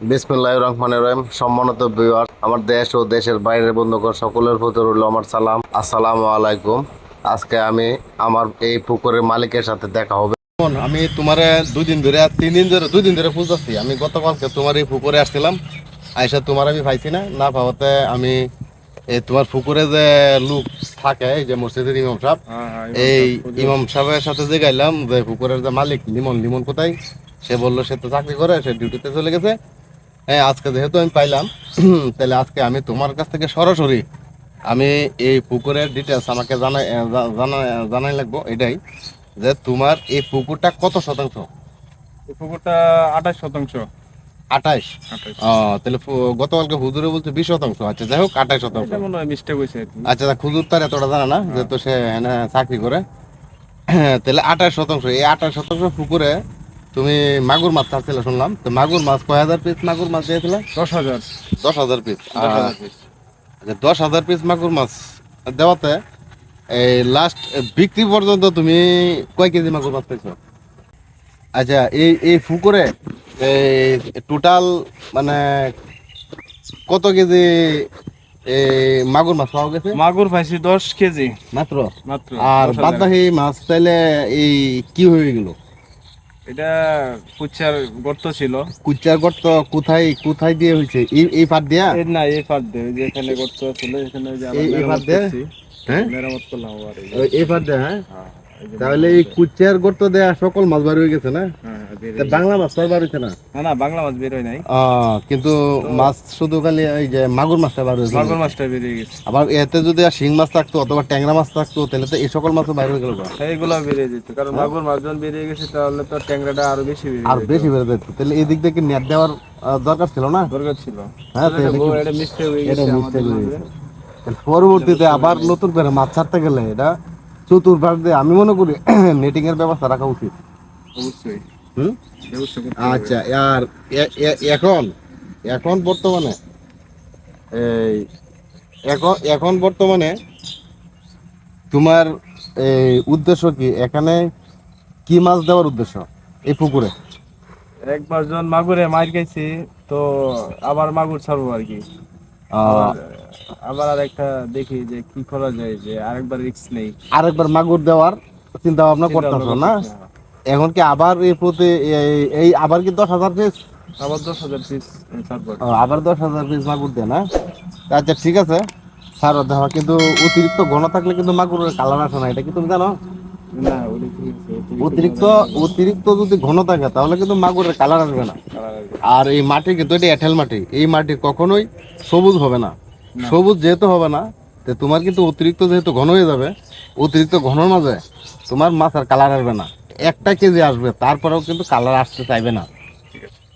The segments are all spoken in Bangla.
বিসমুল্লাহ রহমানের রহিম। সম্মানিত ভিউয়ার আমার দেশ ও দেশের বাইরের বন্ধুগণ সকলের প্রতি রইল আমার সালাম। আসসালামু আলাইকুম। আজকে আমি আমার এই পুকুরের মালিকের সাথে দেখা হবে। আমি তোমার দুই দিন ধরে তিন দিন ধরে দুই দিন ধরে খুঁজতেছি। আমি গতকালকে তোমার এই পুকুরে আসছিলাম। আইসা তোমার আমি পাইছি না। না পাওয়াতে আমি এই তোমার পুকুরে যে লোক থাকে এই যে মসজিদের ইমাম সাহেব এই ইমাম সাহেবের সাথে যে গাইলাম যে পুকুরের যে মালিক লিমন লিমন কোথায়? সে বলল সে তো চাকরি করে সে ডিউটিতে চলে গেছে। হ্যাঁ আজকে যেহেতু আমি পাইলাম তাহলে আজকে আমি তোমার কাছ থেকে সরাসরি আমি এই পুকুরের ডিটেলস আমাকে জানাই জানা জানাই লাগবো এটাই যে তোমার এই পুকুরটা কত শতাংশ? এই পুকুরটা আঠাশ শতাংশ। আঠাশ? তাহলে গতকালকে হুজুরে বলছে বিশ শতাংশ আচ্ছা যাই হোক আঠাইশ শতাংশ। মনে হয় আচ্ছা খুজুর তার এতটা জানে না যেহেতু সে চাকরি করে। তাহলে আঠাশ শতাংশ এই আঠাশ শতাংশ পুকুরে তুমি মাগুর মাছ চাচ্ছিলে শুনলাম। তো মাগুর মাছ কয় হাজার পিস মাগুর মাছ দিয়েছিলে? দশ হাজার। দশ হাজার পিস। আচ্ছা দশ হাজার পিস মাগুর মাছ দেওয়াতে এই লাস্ট বিক্রি পর্যন্ত তুমি কয় কেজি মাগুর মাছ পেয়েছ আচ্ছা এই এই পুকুরে এই টোটাল মানে কত কেজি মাগুর মাছ পাওয়া গেছে? মাগুর পাইছি দশ কেজি। মাত্র? মাত্র। আর 10,000 বাদ মাছ তাইলে এই কি হয়ে গেল? এটা কুচার গর্ত ছিল। কুচার গর্ত কোথায় কোথায় দিয়ে হয়েছে? এই এই পাট দিয়া? না এই পার দিয়ে যেখানে যে এখানে গর্ত ছিল এখানে যে এই- পার দিয়ে? হ্যাঁ? মেরামত করলাম আবার এই পাট দিয়া হ্যাঁ? হ্যাঁ, তাহলে এই কুচার গর্ত দেয়া সকল মাছ বার হয়ে গেছে না? হয়ে। বাংলা মাছ তো আর না? না না বাংলা মাছ বের হয় নাই কিন্তু মাছ শুধু খালি এই যে মাগুর মাছটা বার হয়েছে মাগুর মাছটা বেরিয়ে গেছে। আবার এতে যদি আর শিং মাছ থাকতো অথবা ট্যাংরা মাছ থাকতো তাহলে তো এই সকল মাছও বাইরে হয়ে গেল। এইগুলো বেরিয়ে যেত। কারণ মাগুর মাছ যখন বেরিয়ে গেছে তাহলে তো ট্যাংরাটা আরও বেশি বেরিয়ে আর বেশি বেড়ে যেত। তাহলে এই দিক থেকে নেট দেওয়ার দরকার ছিল না? দরকার ছিল। হ্যাঁ, এটা মিস্টেক হয়ে গেছে হয়ে গেছে। পরবর্তীতে আবার নতুন করে মাছ ছাড়তে গেলে এটা চতুর্ভাগ দিয়ে আমি মনে করি নেটিং এর ব্যবস্থা রাখা উচিত। অবশ্যই। হুম? করতে। আচ্ছা আর এখন? এখন বর্তমানে? এই এখন এখন বর্তমানে তোমার এই উদ্দেশ্য কি? এখানে কি মাছ দেওয়ার উদ্দেশ্য এই পুকুরে? একবার যখন মাগুরে মার খাইছি তো আবার মাগুর ছাড়বো আর কি। আবার আবার আর একটা দেখি যে কি করা যায় যে আরেকবার রিস্ক নেই। আরেকবার মাগুর দেওয়ার চিন্তা ভাবনা করতেছো না? এখন কি আবার এই প্রতি এই- আবার কি দশ হাজার পিস আবার দশ হাজার পিস আবার দশ হাজার পিস মাগুর দেয় না আচ্ছা ঠিক আছে। স্যার দেওয়া কিন্তু অতিরিক্ত ঘন থাকলে কিন্তু মাগুরের কালার আসে না এটা কি তুমি জানো? অতিরিক্ত অতিরিক্ত যদি ঘন থাকে তাহলে কিন্তু মাগুরের কালার আসবে না। আর এই মাটি কিন্তু এটা এঁঠেল মাটি এই মাটি কখনোই সবুজ হবে না। সবুজ যেহেতু হবে না তো তোমার কিন্তু অতিরিক্ত যেহেতু ঘন হয়ে যাবে অতিরিক্ত ঘনর মাঝে তোমার মাছ আর কালার আসবে না। একটা কেজি আসবে, তারপরেও কিন্তু কালার আসতে চাইবে না।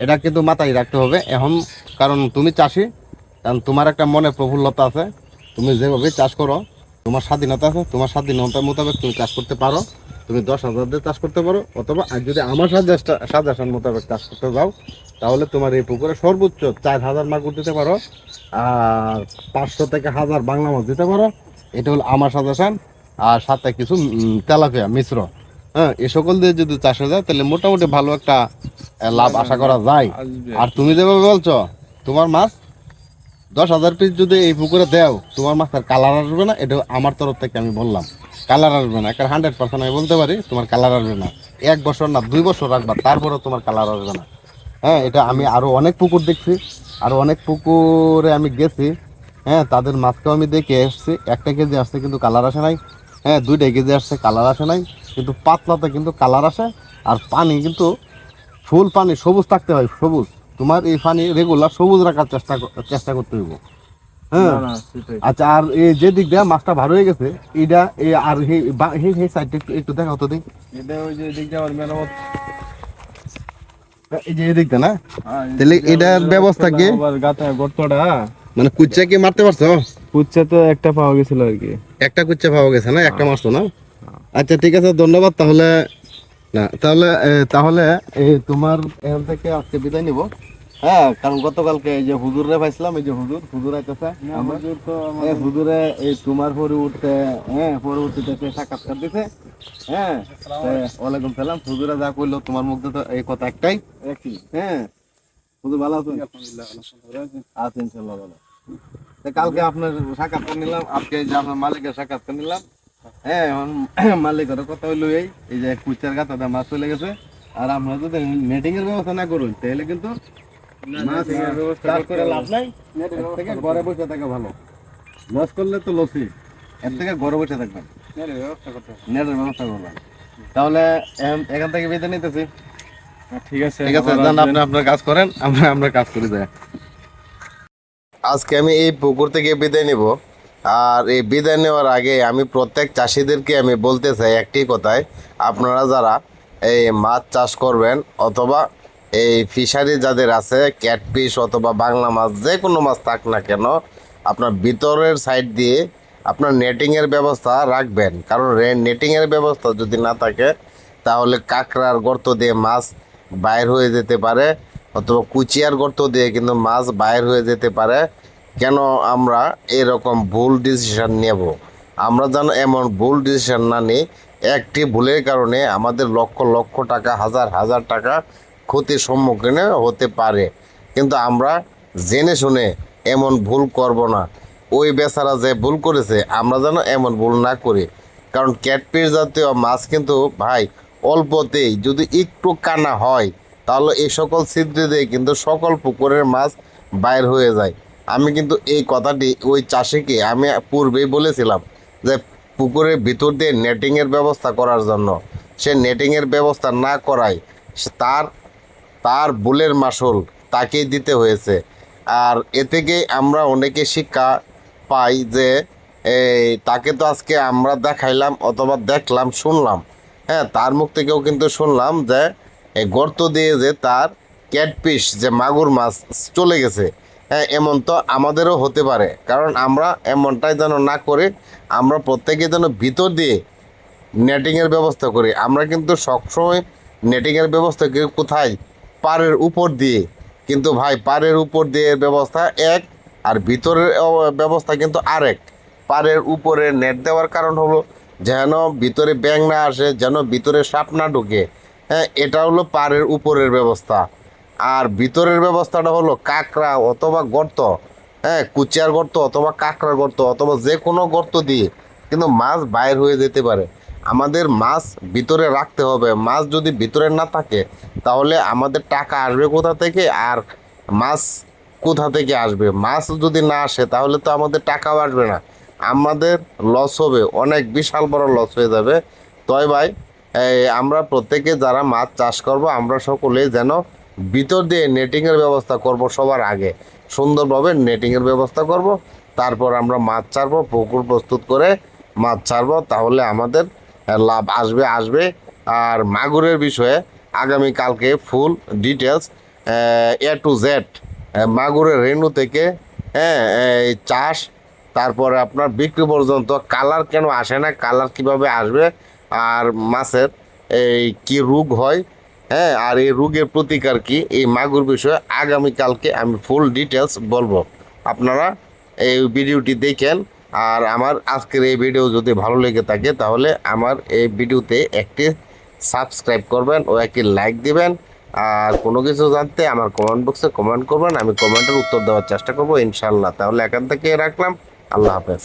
এটা কিন্তু মাথায় রাখতে হবে। এখন, কারণ তুমি চাষি, কারণ তোমার একটা মনে প্রফুল্লতা আছে। তুমি যেভাবে চাষ করো, তোমার স্বাধীনতা আছে, তোমার স্বাধীনতা মোতাবেক তুমি চাষ করতে পারো। তুমি দশ হাজার দিয়ে চাষ করতে পারো, অথবা আর যদি আমার সাজেশন মোতাবেক চাষ করতে যাও, তাহলে তোমার এই পুকুরে সর্বোচ্চ চার হাজার মাগুর দিতে পারো, আর পাঁচশো থেকে হাজার বাংলা মাছ দিতে পারো। এটা হলো আমার সাজেশন। আর সাথে কিছু তেলাপিয়া মিশ্র। হ্যাঁ এ সকল দিয়ে যদি চাষ হয়ে যায় তাহলে মোটামুটি ভালো একটা লাভ আশা করা যায়। আর তুমি যেভাবে বলছো তোমার মাছ দশ হাজার পিস যদি এই পুকুরে দেও তোমার মাছের কালার আসবে না এটা আমার তরফ থেকে আমি বললাম। কালার আসবে না একটা হান্ড্রেড পার্সেন্ট আমি বলতে পারি তোমার কালার আসবে না। এক বছর না দুই বছর রাখবা তারপরেও তোমার কালার আসবে না। হ্যাঁ এটা আমি আরও অনেক পুকুর দেখছি আরও অনেক পুকুরে আমি গেছি। হ্যাঁ তাদের মাছকেও আমি দেখে এসেছি একটা কেজি আসছে কিন্তু কালার আসে নাই। হ্যাঁ দুইটা কেজি আসছে কালার আসে নাই। কিন্তু পাতলাতে কিন্তু কালার আসে আর পানি কিন্তু ফুল পানি সবুজ থাকতে হয় সবুজ। তোমার এই পানি রেগুলার সবুজ রাখার চেষ্টা চেষ্টা করতে হইব। হ্যাঁ? আচ্ছা আর এই যে দিক দিয়ে মাছটা ভালো হয়ে গেছে এইটা এই আর এই সাইডটা একটু একটু দেখাও তো দিক ওই যে দিক মেরামত। এই যে এই দিকটা না? হ্যাঁ, তাহলে এটার ব্যবস্থা কি? গর্তটা মানে কুচ্চা কি মারতে পারছ? কুচ্ছা তো একটা পাওয়া গেছিল আর কি। একটা কুচ্চা পাওয়া গেছে না? একটা মাছ তো না? আচ্ছা ঠিক আছে ধন্যবাদ তাহলে না তাহলে তাহলে এই তোমার এখান থেকে আজকে বিদায় নিব। হ্যাঁ কারণ গতকালকে এই যে হুজুরে পাইছিলাম এই যে হুজুর হুজুর আইতেছে হুজুর তো হুজুরে এই তোমার পরিবর্তে হ্যাঁ পরবর্তীতে সাক্ষাৎকার দিছে। হ্যাঁ ওয়ালাইকুম সালাম। হুজুরে যা করল তোমার মুখ দিয়ে তো এই কথা একটাই। একই। হ্যাঁ হুজুর ভালো আছেন? আছেন ইনশাল্লাহ ভালো। কালকে আপনার সাক্ষাৎ করে নিলাম আজকে যে আপনার মালিকের সাক্ষাৎ করে নিলাম। হ্যাঁ মালিকের কথা হইল এই এই যে কুচার গাছাতে মাছ চলে গেছে। আর আমরা যদি নেটিং এর ব্যবস্থা না করুন তাহলে কিন্তু মাছ চাষ করে লাভ নাই। থেকে ঘরে বসে থাকা ভালো। লস করলে তো লসই। এর থেকে ঘরে বসে থাকবেন। নেটের ব্যবস্থা করবেন। তাহলে এখান থেকে বেঁধে নিতেছি। ঠিক আছে ঠিক আছে আপনি আপনার কাজ করেন আমরা আমরা কাজ করে যাই। আজকে আমি এই পুকুর থেকে বিদায় নিব। আর এই বিদায় নেওয়ার আগে আমি প্রত্যেক চাষিদেরকে আমি বলতে চাই একটি কথায়, আপনারা যারা এই মাছ চাষ করবেন অথবা এই ফিশারি যাদের আছে ক্যাটফিশ অথবা বাংলা মাছ যে কোনো মাছ থাক না কেন, আপনার ভিতরের সাইড দিয়ে আপনার নেটিংয়ের ব্যবস্থা রাখবেন। কারণ নেটিংয়ের ব্যবস্থা যদি না থাকে, তাহলে কাঁকড়ার গর্ত দিয়ে মাছ বাইর হয়ে যেতে পারে, অথবা কুচিয়ার গর্ত দিয়ে কিন্তু মাছ বাইর হয়ে যেতে পারে। কেন আমরা এরকম ভুল ডিসিশন নেব? আমরা যেন এমন ভুল ডিসিশন না নিই, একটি ভুলের কারণে আমাদের লক্ষ লক্ষ টাকা, হাজার হাজার টাকা ক্ষতির সম্মুখীন হতে পারে। কিন্তু আমরা জেনে শুনে এমন ভুল করব না। ওই বেচারা যে ভুল করেছে, আমরা যেন এমন ভুল না করি। কারণ ক্যাটপিস জাতীয় মাছ কিন্তু ভাই, অল্পতেই যদি একটু কানা হয়, তাহলে এই সকল ছিদ্রে দিয়ে কিন্তু সকল পুকুরের মাছ বাইর হয়ে যায়। আমি কিন্তু এই কথাটি ওই চাষিকে আমি পূর্বেই বলেছিলাম যে পুকুরের ভিতর দিয়ে নেটিংয়ের ব্যবস্থা করার জন্য। সে নেটিংয়ের ব্যবস্থা না করায় তার তার বুলের মাসুল তাকেই দিতে হয়েছে। আর এ থেকে আমরা অনেকে শিক্ষা পাই যে, এই তাকে তো আজকে আমরা দেখাইলাম অথবা দেখলাম, শুনলাম। হ্যাঁ তার মুখ থেকেও কিন্তু শুনলাম যে গর্ত দিয়ে যে তার ক্যাটপিস যে মাগুর মাছ চলে গেছে হ্যাঁ এমন তো আমাদেরও হতে পারে। কারণ আমরা এমনটাই যেন না করে, আমরা প্রত্যেকে যেন ভিতর দিয়ে নেটিংয়ের ব্যবস্থা করি। আমরা কিন্তু সবসময় নেটিংয়ের ব্যবস্থা করি কোথায়? পাড়ের উপর দিয়ে। কিন্তু ভাই, পাড়ের উপর দিয়ে ব্যবস্থা এক, আর ভিতরের ব্যবস্থা কিন্তু আরেক। পাড়ের উপরে নেট দেওয়ার কারণ হলো যেন ভিতরে ব্যাং না আসে, যেন ভিতরে সাপ না ঢুকে। হ্যাঁ এটা হলো পাড়ের উপরের ব্যবস্থা। আর ভিতরের ব্যবস্থাটা হলো কাঁকড়া অথবা গর্ত। হ্যাঁ কুচিয়ার গর্ত অথবা কাঁকড়ার গর্ত অথবা যে কোনো গর্ত দিয়ে কিন্তু মাছ বাইর হয়ে যেতে পারে। আমাদের মাছ ভিতরে রাখতে হবে। মাছ যদি ভিতরে না থাকে, তাহলে আমাদের টাকা আসবে কোথা থেকে আর মাছ কোথা থেকে আসবে? মাছ যদি না আসে, তাহলে তো আমাদের টাকাও আসবে না। আমাদের লস হবে, অনেক বিশাল বড় লস হয়ে যাবে। তয় ভাই আমরা প্রত্যেকে যারা মাছ চাষ করব, আমরা সকলে যেন ভিতর দিয়ে নেটিংয়ের ব্যবস্থা করব সবার আগে। সুন্দরভাবে নেটিংয়ের ব্যবস্থা করব, তারপর আমরা মাছ ছাড়বো, পুকুর প্রস্তুত করে মাছ ছাড়বো, তাহলে আমাদের লাভ আসবে আসবে। আর মাগুরের বিষয়ে আগামী কালকে full details A to Z মাগুরের রেণু থেকে হ্যাঁ এই চাষ, তারপরে আপনার বিক্রি পর্যন্ত কালার কেন আসে না কালার কীভাবে আসবে, আর মাছের এই কি রোগ হয় হ্যাঁ আর এই রোগের প্রতিকার কি? এই মাগুর বিষয়ে আগামীকালকে আমি ফুল ডিটেলস বলব। আপনারা এই ভিডিওটি দেখেন, আর আমার আজকের এই ভিডিও যদি ভালো লেগে থাকে, তাহলে আমার এই ভিডিওতে একটি সাবস্ক্রাইব করবেন ও একটি লাইক দিবেন। আর কোনো কিছু জানতে আমার কমেন্ট বক্সে কমেন্ট করবেন, আমি কমেন্টের উত্তর দেওয়ার চেষ্টা করব ইনশাল্লাহ তাহলে এখান থেকে রাখলাম। আল্লাহ হাফেজ।